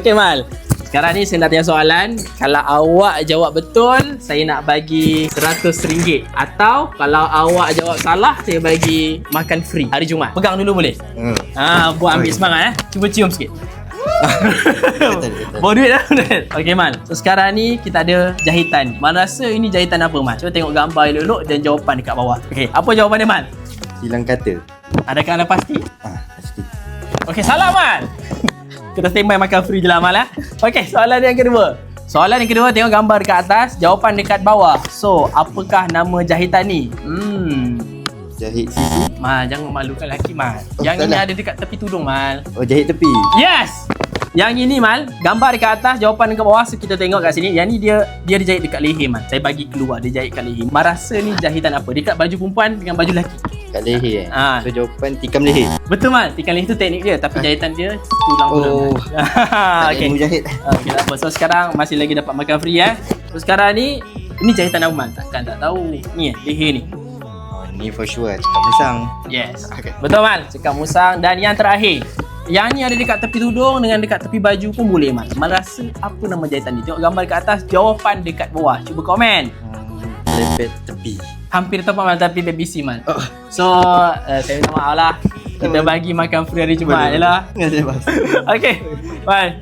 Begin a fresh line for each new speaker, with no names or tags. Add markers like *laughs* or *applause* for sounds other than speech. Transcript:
Okay Mal Sekarang ni saya nak tanya soalan Kalau awak jawab betul Saya nak bagi RM100 Atau kalau awak jawab salah Saya bagi makan free Hari Jumaat Pegang dulu boleh?
Hmm.
Ha, buat ambil semangat eh Cuba cium sikit. Bawa duit dah Okay Mal So sekarang ni kita ada jahitan Mal rasa ini jahitan apa Mal? Cuba tengok gambar elok-elok Dan jawapan dekat bawah Okay apa jawapan dia Mal?
Hilang kata.
Adakah anda pasti?
Ah, pasti.
Okey, salah Mal. Kita standby makan free je lah Mal eh. Okey, soalan yang kedua. Soalan yang kedua tengok gambar dekat atas, jawapan dekat bawah. So, apakah nama jahitan ni? Hmm.
Jahit sisi.
Mal, jangan malukan lelaki Mal.
Oh,
yang ini
salah.
ada dekat tepi tudung Mal.
Oh, jahit tepi.
Yes. Yang ini Mal, gambar dekat atas, jawapan dekat bawah. So kita tengok kat sini. Yang ni dia dia dijahit dekat leher Mal. Saya bagi keluar dia jahit kat leher. Mal rasa ni jahitan apa? Dekat baju perempuan dengan baju lelaki.
Kat leher eh.
Ah.
So, jawapan tikam leher.
Betul Mal, tikam leher tu teknik dia tapi jahitan dia tulang-tulang.
Oh. *laughs*
Ah,
Okay.
Okey.
Mujahid.
Okey tak apa. So sekarang masih lagi dapat makan free eh. So sekarang ni ini jahitan apa Mal? Takkan tak tahu. Ni eh, leher ni.
Oh, ni for sure. Cakap musang.
Yes.
Okay.
Betul Mal. Cekap musang dan yang terakhir. Yang ni ada dekat tepi tudung dengan dekat tepi baju pun boleh Mal. Mal rasa apa nama jahitan ni? Tengok gambar dekat atas, jawapan dekat bawah. Cuba komen.
Hmm, lepet tepi.
Hampir tepat Mal tapi BBC Mal.
Oh.
So, uh, saya minta maaf lah. Kita bagi makan free hari Jumaat je lah. *laughs* Okay. Bye.